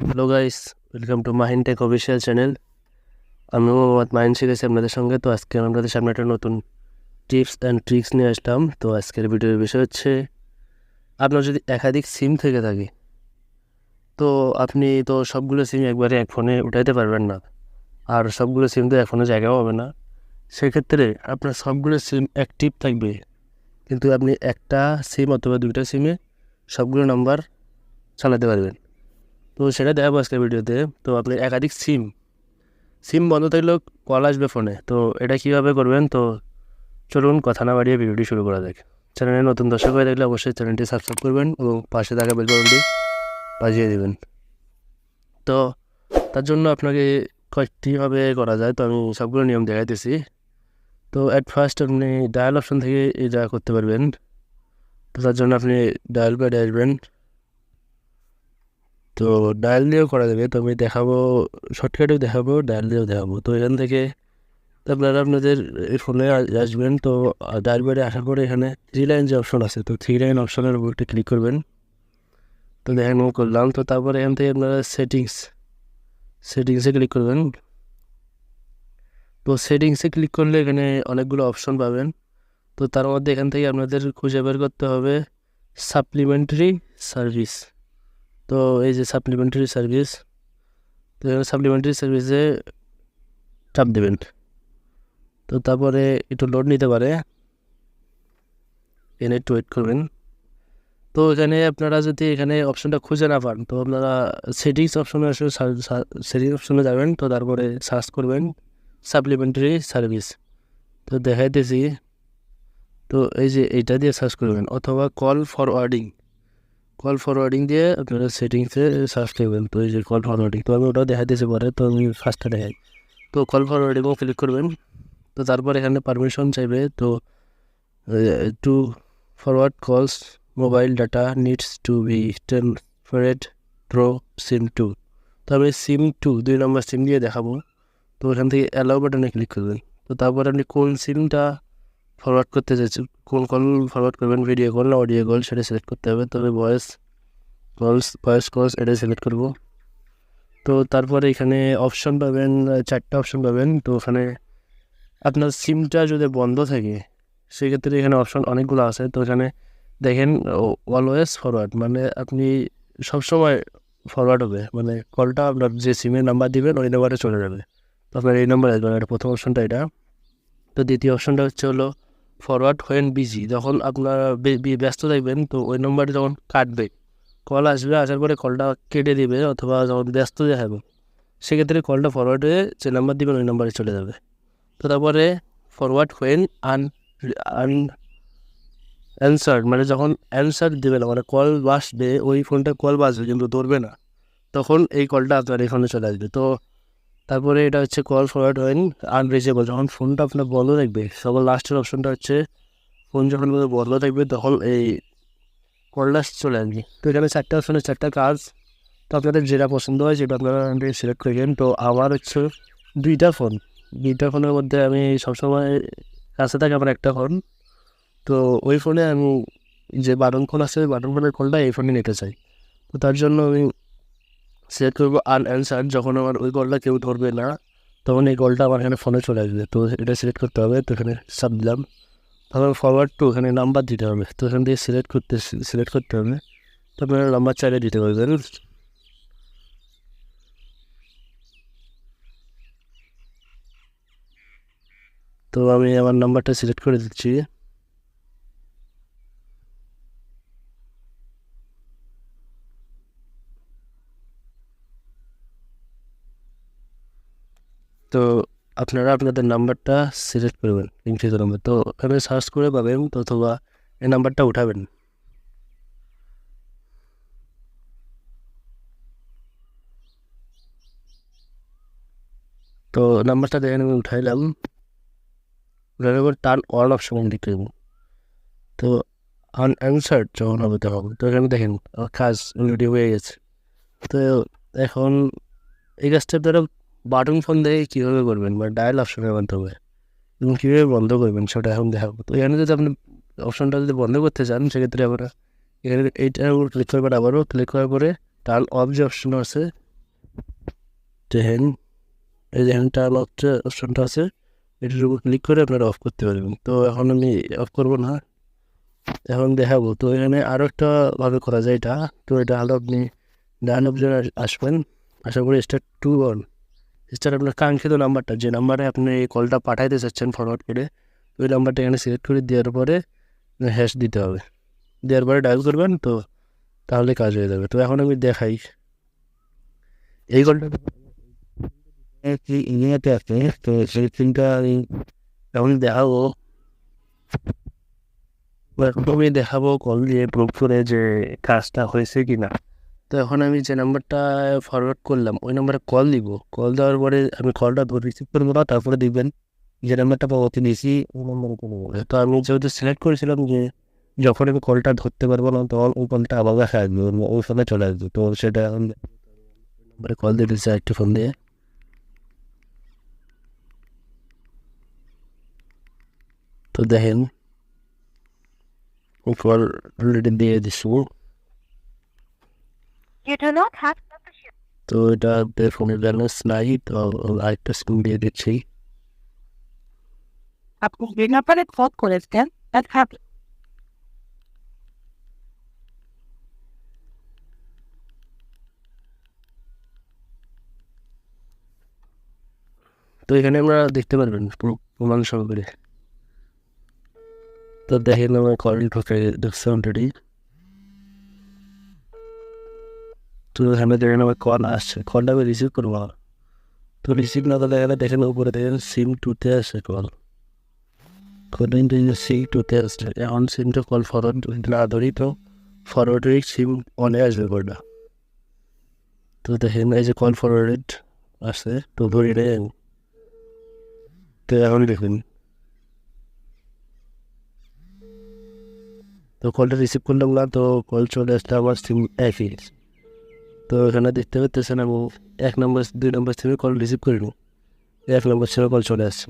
Hello guys welcome to Mahin tech official channel আমি মোহাম্মদ মাহিন শিখেছি আপনাদের সঙ্গে। তো আজকে আপনাদের সামনে একটা নতুন টিপস অ্যান্ড ট্রিক্স নিয়ে আসলাম। তো আজকের ভিডিওর বিষয় হচ্ছে, আপনার যদি একাধিক সিম থেকে থাকে, তো আপনি তো সবগুলো সিম একবারে এক ফোনে উঠাইতে পারবেন না। আর সবগুলো সিম তো এক ফোনে জায়গাও হবে না। সেক্ষেত্রে আপনার সবগুলো সিম অ্যাক্টিভ থাকবে। কিন্তু আপনি একটা সিম অথবা দুইটা সিমে সবগুলো নাম্বার চালাতে পারবেন। তো সেটা দেখাবো আজকের ভিডিওতে। তো আপনি একাধিক সিম। সিম বন্ধ থাকলেও কল আসবে ফোনে। তো এটা কীভাবে করবেন? তো চলুন কথা না বাড়িয়ে ভিডিওটি শুরু করা যাক। চ্যানেলে নতুন দর্শক হয়ে থাকলে অবশ্যই চ্যানেলটি সাবস্ক্রাইব করবেন এবং পাশে থাকা বেল বাটনটি বাজিয়ে দেবেন। তো তার জন্য আপনাকে কয়েকটিভাবে করা যায়। তো আমি সবগুলো নিয়ম দেখাইতেছি। তো অ্যাট ফার্স্ট আপনি ডায়াল অপশন থেকে এটা করতে পারবেন। তো তার জন্য আপনি ডায়াল প্যাডে আসবেন। তো ডায়াল দিয়েও করা যাবে। তো আমি দেখাবো শর্টকাটেও দেখাবো, ডায়াল দিয়েও দেখাবো। তো এখান থেকে আপনারা আপনাদের ফোনে আসবেন। তো ডায়াল আসার পরে এখানে থ্রি লাইন যে অপশন আছে। তো থ্রি লাইন অপশনের উপর একটা ক্লিক করবেন। তো দেখেন করলাম। তো তারপরে এখান থেকে আপনারা সেটিংস সেটিংসে ক্লিক করবেন। তো সেটিংসে ক্লিক করলে এখানে অনেকগুলো অপশন পাবেন। তো তার মধ্যে এখান থেকে আপনাদের খুঁজে বের করতে হবে সাপ্লিমেন্টারি সার্ভিস তো এই যে সাপ্লিমেন্টারি সার্ভিস তো এখানে সাপ্লিমেন্টারি সার্ভিসে চাপ দেবেন। তো তারপরে একটু লোড নিতে পারে। এখানে একটু ওয়েট করবেন। তো এখানে আপনারা যদি এখানে অপশনটা খুঁজে না পান, তো আপনারা সেটিংস অপশনে আসলে সেটিংস অপশনে যাবেন। তো তারপরে সার্চ করবেন সাপ্লিমেন্টারি সার্ভিস তো দেখাইতেছি। তো এই যে এইটা দিয়ে সার্চ করবেন, অথবা কল ফরওয়ার্ডিং কল ফরওয়ার্ডিং দিয়ে আপনারা সেটিংসে সার্চ করবেন। তো এই যে কল ফরওয়ার্ডিং তো আমি ওটাও দেখাইতেছি পরে, তো আমি ফার্স্টটা দেখাই। তো কল ফরওয়ার্ডিংও ক্লিক করবেন। তো তারপর এখানে পারমিশন চাইবে। তো to forward calls mobile data needs to be transferred through SIM two তো আমি সিম টু দুই নম্বর সিম দিয়ে দেখাবো। তো এখান থেকে অ্যালাউ বাটনে ক্লিক করবেন। তো তারপর আপনি কোন সিমটা ফরওয়ার্ড করতে চাইছেন, কোন কল ফরওয়ার্ড করবেন ভিডিও কল না অডিও কল সেটা সিলেক্ট করতে হবে। তবে ভয়েস কলস ভয়েস কলস এটা সিলেক্ট করব তো তারপরে এখানে অপশন পাবেন, চারটা অপশন পাবেন। তো ওখানে আপনার সিমটা যদি বন্ধ থাকে, সেক্ষেত্রে এখানে অপশন অনেকগুলো আছে। তো এখানে দেখেন অলওয়েজ ফরওয়ার্ড মানে আপনি সবসময় ফরওয়ার্ড হবে। মানে কলটা আপনার যে সিমের নাম্বার দিবেন, ওই নাম্বারে চলে যাবে। তো আপনার এই নাম্বার আসবে, এটা প্রথম অপশনটা এটা। তো দ্বিতীয় অপশনটা হচ্ছে হলো ফরওয়ার্ড হোয়েন বিজি যখন আপনার ব্যস্ত থাকবেন, তো ওই নম্বরটা যখন কাটবে কল আসবে, আসার পরে কলটা কেটে দিবে অথবা যখন ব্যস্ত দেখাবে সেক্ষেত্রে কলটা ফরওয়ার্ড হয়ে যে নাম্বার দিবেন ওই নাম্বারে চলে যাবে। তো তারপরে forward when un un answer মানে যখন অ্যান্সার দেবে না মানে কল বাসবে ওই ফোনটা কল বাজবে কিন্তু ধরবে না, তখন এই কলটা আপনার এখানে চলে আসবে। তো তারপরে এটা হচ্ছে কল ফরওয়ার্ড হোয়েন আনরিচেবল যখন ফোনটা আপনার বন্ধ থাকবে সবার লাস্টের অপশনটা হচ্ছে ফোন যখন বন্ধ থাকবে, তখন এই কলটা চলে আসবে। তো এখানে চারটা অপশনের চারটা কাজ তো আপনাদের যেটা পছন্দ হয় সেটা আপনারা সিলেক্ট করবেন তো আমার হচ্ছে দুইটা ফোন দুইটা ফোনের মধ্যে আমি সবসময় কাছে থাকে আমার একটা ফোন তো ওই ফোনে আমি যে বাটন ফোন আছে, ওই বাটন ফোনের কলটা এই ফোনে নিতে চাই। তো তার জন্য আমি সিলেক্ট করব আনঅ্যান্সার যখন আমার ওই কলটা কেউ ধরবে না, তখন এই কলটা আমার এখানে ফোনে চলে আসবে। তো এটা সিলেক্ট করতে হবে। তো এখানে সাব দিলাম। তারপর ফরওয়ার্ড টু এখানে নাম্বার দিতে হবে তো এখান থেকে সিলেক্ট করতে সিলেক্ট করতে হবে তো আপনারা নাম্বার চাইলে দিতে পারবেন তো আমি আমার নাম্বারটা সিলেক্ট করে দিচ্ছি তো আপনারা আপনাদের নাম্বারটা সিলেক্ট করবেন লিঙ্কিত নাম্বার তো এখানে সার্চ করে পাবেন অথবা এই নাম্বারটা উঠাবেন। তো নাম্বারটা দেখেন, আমি উঠাইলাম। উঠানোর পর টার্ন অন অপশন ক্লিক করব। তো আনঅ্যান্সার্ড যখন হবে তখন। তো এখানে দেখেন কাজ অলরেডি হয়ে গেছে। তো এখন এই কাজটা আপনারা বাটন ফোন দিয়ে কীভাবে করবেন বা ডায়াল অপশনের মাধ্যমে? এবং কীভাবে বন্ধ করবেন সেটা এখন দেখাবো। তো এখানে যদি আপনি অপশনটা যদি বন্ধ করতে চান, সেক্ষেত্রে আমরা এখানে এইটার উপর ক্লিক করবেন আবারও। ক্লিক করার পরে টার্ন অফ যে অপশন আছে, দেখেন, এই যে টার্ন অফ অপশনটা আছে, এটার উপর ক্লিক করে আপনারা অফ করতে পারবেন। তো এখন আমি অফ করব না, এখন দেখাবো। তো এখানে আরও একটা ভাবে করা যায় এটা। তো এটা হলো আপনি ডান অপশন আসবেন। আশা করি স্টার টু ওয়ান স্টার আপনার কাঙ্ক্ষিত নাম্বারটা যে নাম্বারে আপনি এই কলটা পাঠাইতে চাচ্ছেন ফরওয়ার্ড করে ওই নাম্বারটা এখানে সিলেক্ট করে দেওয়ার পরে হ্যাশ দিতে হবে দেওয়ার পরে ডায়াল করবেন তো তাহলে কাজ হয়ে যাবে। তো এখন আমি দেখাই। এই কলটা ইংরেজিতে আছে, তো সেই সিমটা এখন দেখাবো। আমি দেখাবো কল দিয়ে প্রুভ করে যে কাজটা হয়েছে কি না তো এখন আমি যে নাম্বারটা ফরওয়ার্ড করলাম, ওই নাম্বারে কল দিব। কল দেওয়ার পরে আমি কলটা রিসিভ করব না তারপরে দেখবেন যে নাম্বারটা পাওয়াতে দিয়েছি ওই নাম্বারে চলে যাবে তো আমি যেহেতু সিলেক্ট করেছিলাম যে যখন আমি কলটা ধরতে পারব না, তখন ওই কলটা আবার দেখা আসবে ওই ফোনে চলে আসবে। তো সেটা নাম্বারে কল দিচ্ছে একটু ফোন দিয়ে। তো দেখেন কল অলরেডি দিয়ে দিচ্ছি। You do not have membership. তো এটা ফোনের ব্যালেন্স নাই তো আরেকটা স্ক্রিন দিয়ে দিচ্ছি আপনি যে নাম্বারে কল করেছেন তো এখানে আমরা দেখতে পারবেন পুরো প্রমাণ সহকারে তো দেখেন আমার কল ঢোকে ঢুকছে অলরেডি তো এখানে দেখেন আমার কল আসছে কলটা আমি রিসিভ করব। তো রিসিভ না করলে এখানে দেখেন উপরে দেখেন সিম টুতে আসছে কল কিন্তু সিম টুতে আসছে এখন সিমটা কল ফরওয়ার্ড না ধরি তো ফরওয়ার্ডের সিম অনে আসবে কলটা তো দেখেন এই যে কল ফরওয়ার্ডেড আসছে তো ধরি নেন তো এখন দেখুন তো কলটা রিসিভ করলাম না তো কল চলে আসলে আমার সিম একই তো এখানে দেখতে পাচ্ছেন আমি এক নম্বর, দুই নম্বর সিমে কল রিসিভ করিনি। এক নম্বর সিমে কল চলে আসছে।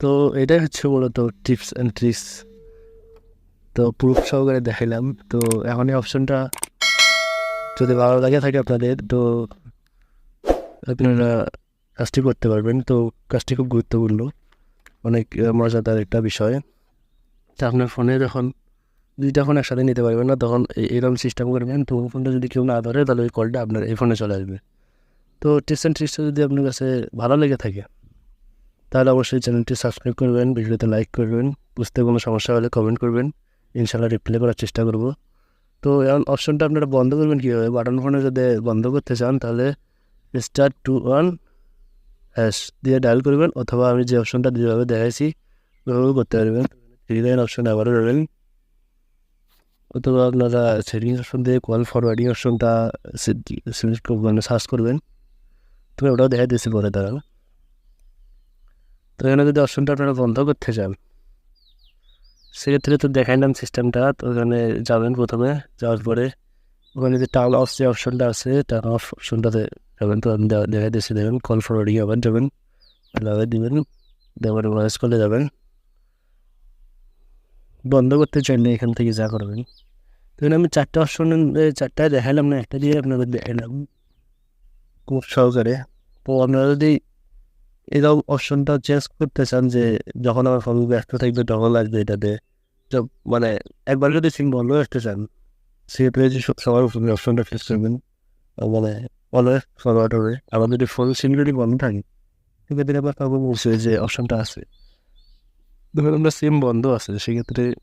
তো এটাই হচ্ছে মূলত টিপস অ্যান্ড ট্রিক্স তো প্রুফ সহকারে দেখাইলাম। তো এখন এই অপশনটা যদি ভালো লাগে থাকে আপনাদের, তো আপনারা কাজটি করতে পারবেন। তো কাজটি খুব গুরুত্বপূর্ণ। অনেক মজাদার একটা বিষয়। তা আপনার ফোনে যখন দুইটা ফোন একসাথে নিতে পারবেন না, তখন এরকম সিস্টেম করবেন তো ফোনটা যদি কেউ না ধরে, তাহলে ওই কলটা আপনার, এই ফোনে চলে আসবে। তো টিপস অ্যান্ড ট্রিক্সটা যদি আপনার কাছে ভালো লেগে থাকে, তাহলে অবশ্যই চ্যানেলটি সাবস্ক্রাইব করবেন, ভিডিওতে লাইক করবেন, বুঝতে কোনো সমস্যা হলে কমেন্ট করবেন। ইনশাল্লাহ রিপ্লাই করার চেষ্টা করব। তো এখন অপশনটা আপনারা বন্ধ করবেন কীভাবে? বাটন ফোনে যদি বন্ধ করতে চান, তাহলে স্টার টু ওয়ান হ্যাশ দিয়ে ডায়াল করবেন, অথবা আমি যে অপশনটা যেভাবে দেখাইছি, ওইভাবে করতে পারবেন। থ্রি লাইন অপশন আবারও যাবেন অথবা আপনারা সেটিংস অপশন দিয়ে কল ফরওয়ার্ডিং অপশনটা সিলেক্ট মানে সার্চ করবেন। তো ওটাও দেখা দিয়েছি পরে তারা। তো এখানে যদি অপশনটা আপনারা বন্ধ করতে চান, সেক্ষেত্রে তো দেখাইলাম সিস্টেমটা তো ওখানে যাবেন প্রথমে, যাওয়ার পরে ওখানে যে টার্ন অফ যে অপশনটা আছে টার্ন অফ অপশনটাতে যাবেন। তো দে- দেখা দিয়েছি দেবেন কল ফরওয়ার্ডিং আবার যাবেন লাগিয়ে দিবেন দেওয়ার ভয়েস কলে যাবেন। বন্ধ করতে চাইলে এখান থেকে যা করবেন। তো এখানে আমি চারটা অপশন চারটায় দেখালাম না, একটা দিয়ে আপনাদের দেখালাম। খুব সহকারে। তো আপনারা যদি এরকম অপশনটা চেঞ্জ করতে চান যে, যখন আমার ফোন ব্যস্ত থাকবে তখন লাগবে এটাতে। মানে একবার যদি সিম বন্ধ রাখতে চান, সেক্ষেত্রে যে সব- সবার অপশনটা ফেস করবেন। মানে অলওয়েজ ফরওয়ার্ড হবে আবার যদি ফোন সিম যদি বন্ধ থাকে, সেক্ষেত্রে আবার কাউকে বলছে যে অপশনটা আছে। ধরুন আমরা সিম বন্ধ আছে, সেক্ষেত্রে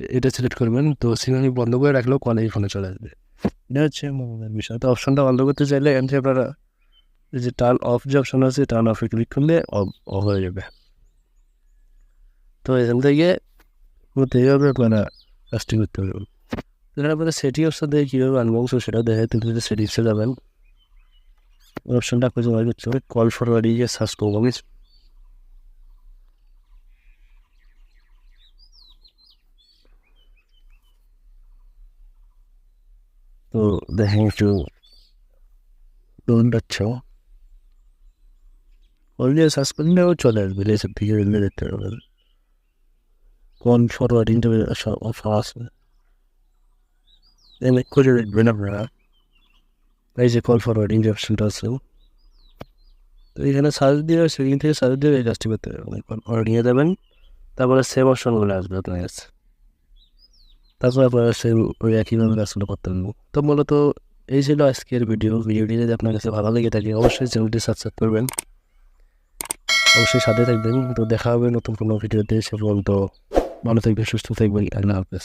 এটা সিলেক্ট করবেন তো সিম বন্ধ করে রাখলেও কল এই ফোনে চলে আসবে। এটা হচ্ছে মজার বিষয়। তো অপশনটা বন্ধ করতে চাইলে থেকে আপনারা যে টার্ন অফ যে অপশন আছে টার্ন অফে ক্লিক করলে অফ হয়ে যাবে। তো এখান থেকে করতে হবে আপনারা কাজটি করতে পারবেন এখানে আপনাদের সেটিং অপশন থেকে কীভাবে আনব তো সেটা দেখে তুমি যদি সেটিংসে যাবেন। অপশনটা খুঁজে করতে কল ফরওয়ার্ডিং এ সার্চ করব। তো দেখেন একটু পাচ্ছ অলরেডি সার্চ করলেও চলে আসবে এসব থেকে এগুলো দেখতে পারবেন কোন ফরওয়ার্ডিং অফার আছে এনে খুঁজে দেখবেন আপনারা। এই যে কল ফরওয়ার্ডিং যে অপশনটা আছে তো এখানে সার্চ দিয়ে সেটিং থেকে সার্চ দিয়ে এই কাজটি করতে পারবেন অর্ডার নিয়ে যাবেন। তারপরে সেম অপশনগুলো আসবে আপনার কাছে। তারপর আপনারা সেই ওই একইভাবে কাজগুলো করতে পারব তো মূলত এই ছিল আজকের ভিডিও ভিডিওটি যদি আপনার কাছে ভালো লেগে থাকে, অবশ্যই চ্যানেলটি সাবস্ক্রাইব করবেন। অবশ্যই সাথে থাকবেন। তো দেখা হবে নতুন কোনো ভিডিওতে সে পর্যন্ত ভালো থাকবে সুস্থ থাকবেন। আল্লাহ হাফেজ।